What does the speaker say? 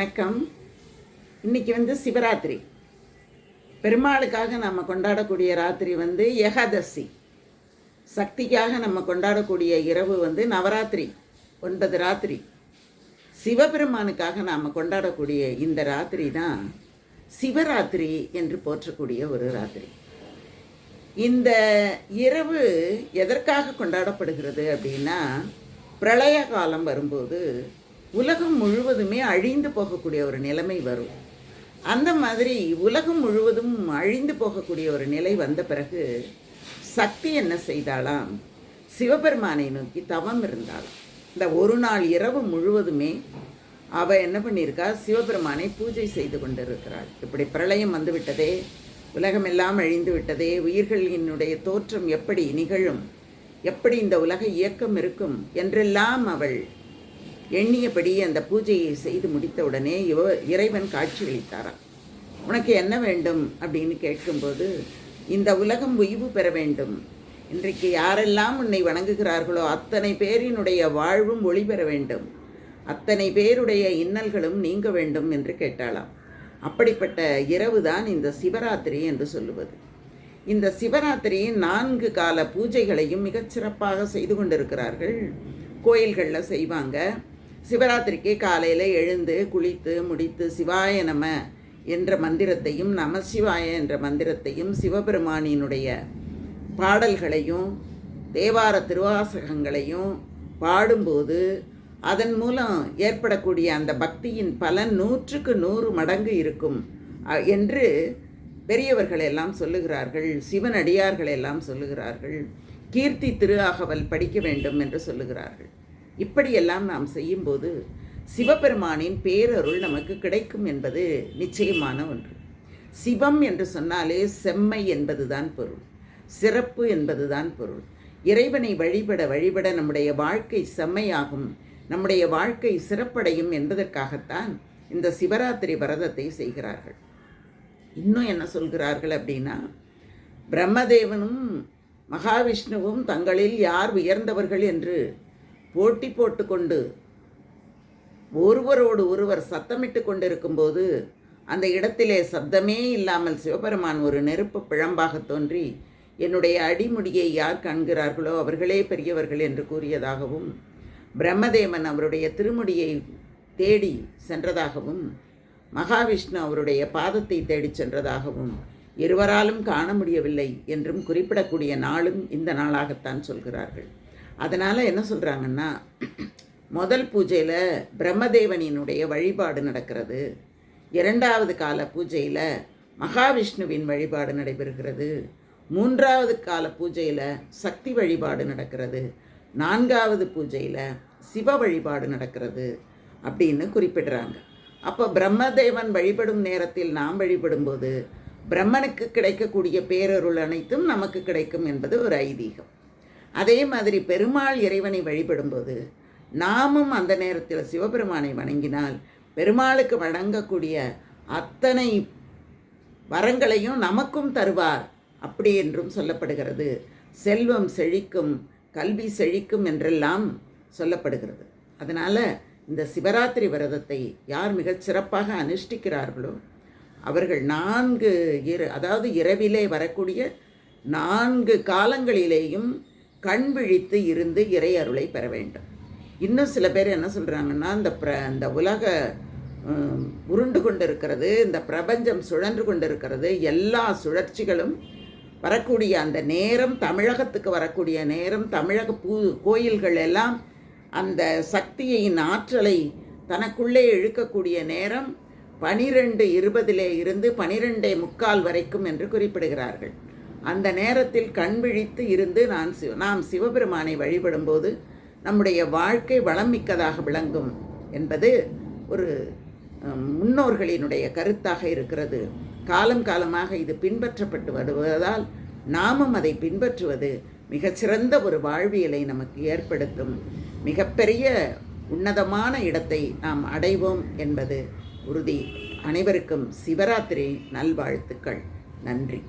வணக்கம். இன்னைக்கு வந்து சிவராத்திரி. பெருமாளுக்காக நம்ம கொண்டாடக்கூடிய ராத்திரி வந்து ஏகாதசி. சக்திக்காக நம்ம கொண்டாடக்கூடிய இரவு வந்து நவராத்திரி ஒன்பது ராத்திரி. சிவபெருமானுக்காக நாம் கொண்டாடக்கூடிய இந்த ராத்திரி தான் சிவராத்திரி என்று போற்றக்கூடிய ஒரு ராத்திரி. இந்த இரவு எதற்காக கொண்டாடப்படுகிறது அப்படின்னா பிரளய காலம் வரும்போது உலகம் முழுவதுமே அழிந்து போகக்கூடிய ஒரு நிலைமை வரும். அந்த மாதிரி உலகம் முழுவதும் அழிந்து போகக்கூடிய ஒரு நிலை வந்த பிறகு சக்தி என்ன செய்தாலாம்? சிவபெருமானை நோக்கி தவம் இருந்தாலும் இந்த ஒரு நாள் இரவு முழுவதுமே அவ என்ன பண்ணியிருக்கா? சிவபெருமானை பூஜை செய்து கொண்டிருக்கிறாள். இப்படி பிரளயம் வந்து விட்டதே உலகமெல்லாம் அழிந்து விட்டதே உயிர்களினுடைய தோற்றம் எப்படி நிகழும்? எப்படி இந்த உலக இயக்கம் இருக்கும்? என்றெல்லாம் அவள் எண்ணியபடி அந்த பூஜையை செய்து முடித்தவுடனே இவ இறைவன் காட்சியளித்தாராம். உனக்கு என்ன வேண்டும்? அப்படின்னு கேட்கும்போது இந்த உலகம் உய்வு பெற வேண்டும். இன்றைக்கு யாரெல்லாம் உன்னை வணங்குகிறார்களோ அத்தனை பேரினுடைய வாழ்வும் ஒளி பெற வேண்டும். அத்தனை பேருடைய இன்னல்களும் நீங்க வேண்டும் என்று கேட்டாளாம். அப்படிப்பட்ட இரவுதான் இந்த சிவராத்திரி என்று சொல்லுவது. இந்த சிவராத்திரி நான்கு கால பூஜைகளையும் மிகச்சிறப்பாக செய்து கொண்டிருக்கிறார்கள். கோயில்களில் செய்வாங்க. சிவராத்திரிக்கு காலையில் எழுந்து குளித்து முடித்து சிவாய நம என்ற மந்திரத்தையும் நமசிவாய என்ற மந்திரத்தையும் சிவபெருமானினுடைய பாடல்களையும் தேவார திருவாசகங்களையும் பாடும்போது அதன் மூலம் ஏற்படக்கூடிய அந்த பக்தியின் பலன் நூற்றுக்கு நூறு மடங்கு இருக்கும் என்று பெரியவர்கள் எல்லாம் சொல்லுகிறார்கள் சிவனடியார்கள் எல்லாம் சொல்லுகிறார்கள் கீர்த்தி திரு அகவல் படிக்க வேண்டும் என்று சொல்லுகிறார்கள். இப்படியெல்லாம் நாம் செய்யும்போது சிவபெருமானின் பேரருள் நமக்கு கிடைக்கும் என்பது நிச்சயமான ஒன்று. சிவம் என்று சொன்னாலே செம்மை என்பதுதான் பொருள். சிறப்பு என்பதுதான் பொருள். இறைவனை வழிபட வழிபட நம்முடைய வாழ்க்கை செம்மையாகும் நம்முடைய வாழ்க்கை சிறப்படையும் என்பதற்காகத்தான் இந்த சிவராத்திரி விரதத்தை செய்கிறார்கள். இன்னும் என்ன சொல்கிறார்கள் அப்படின்னா பிரம்மதேவனும் மகாவிஷ்ணுவும் தங்களில் யார் உயர்ந்தவர்கள் என்று போட்டி போட்டுக்கொண்டு ஒருவரோடு ஒருவர் சத்தமிட்டு கொண்டிருக்கும்போது அந்த இடத்திலே சப்தமே இல்லாமல் சிவபெருமான் ஒரு நெருப்பு பிழம்பாக தோன்றி என்னுடைய அடிமுடியை யார் காண்கிறார்களோ அவர்களே பெரியவர்கள் என்று கூறியதாகவும் பிரம்மதேவன் அவருடைய திருமுடியை தேடி சென்றதாகவும் மகாவிஷ்ணு அவருடைய பாதத்தை தேடிச் சென்றதாகவும் இருவராலும் காண முடியவில்லை என்றும் குறிப்பிடக்கூடிய நாளும் இந்த நாளாகத்தான் சொல்கிறார்கள். அதனால் என்ன சொல்கிறாங்கன்னா முதல் பூஜையில் பிரம்மதேவனினுடைய வழிபாடு நடக்கிறது. இரண்டாவது கால பூஜையில் மகாவிஷ்ணுவின் வழிபாடு நடைபெறுகிறது. மூன்றாவது கால பூஜையில் சக்தி வழிபாடு நடக்கிறது. நான்காவது பூஜையில் சிவ வழிபாடு நடக்கிறது அப்படின்னு குறிப்பிடுறாங்க. அப்போ பிரம்மதேவன் வழிபடும் நேரத்தில் நாம் வழிபடும்போது பிரம்மனுக்கு கிடைக்கக்கூடிய பேரருள் அனைத்தும் நமக்கு கிடைக்கும் என்பது ஒரு ஐதீகம். அதே மாதிரி பெருமாள் இறைவனை வழிபடும்போது நாமும் அந்த நேரத்தில் சிவபெருமானை வணங்கினால் பெருமாளுக்கு வழங்கக்கூடிய அத்தனை வரங்களையும் நமக்கும் தருவார் அப்படி என்றும் சொல்லப்படுகிறது. செல்வம் செழிக்கும் கல்வி செழிக்கும் என்றெல்லாம் சொல்லப்படுகிறது. அதனால் இந்த சிவராத்திரி விரதத்தை யார் மிகச் சிறப்பாக அனுஷ்டிக்கிறார்களோ அவர்கள் நான்கு இரு அதாவது இரவிலே வரக்கூடிய நான்கு காலங்களிலேயும் கண் விழித்து இருந்து இறை அருளை பெற வேண்டும். இன்னும் சில பேர் என்ன சொல்கிறாங்கன்னா இந்த பிர இந்த உலக உருண்டு கொண்டு இருக்கிறது இந்த பிரபஞ்சம் சுழன்று கொண்டு இருக்கிறது எல்லா சுழற்சிகளும் வரக்கூடிய அந்த நேரம் தமிழகத்துக்கு வரக்கூடிய நேரம் தமிழக பூ கோயில்கள் எல்லாம் அந்த சக்தியின் ஆற்றலை தனக்குள்ளே இழுக்கக்கூடிய நேரம் பனிரெண்டு இருபதிலே இருந்து பனிரெண்டே முக்கால் வரைக்கும் என்று குறிப்பிடுகிறார்கள். அந்த நேரத்தில் கண் விழித்து இருந்து நான் சிவ நாம் சிவபெருமானை வழிபடும்போது நம்முடைய வாழ்க்கை வளம் மிக்கதாக விளங்கும் என்பது ஒரு முன்னோர்களினுடைய கருத்தாக இருக்கிறது. காலம் காலமாக இது பின்பற்றப்பட்டு வருவதால் நாமும் அதை பின்பற்றுவது மிகச்சிறந்த ஒரு வாழ்வியலை நமக்கு ஏற்படுத்தும். மிகப்பெரிய உன்னதமான இடத்தை நாம் அடைவோம் என்பது உறுதி. அனைவருக்கும் சிவராத்திரி நல்வாழ்த்துக்கள். நன்றி.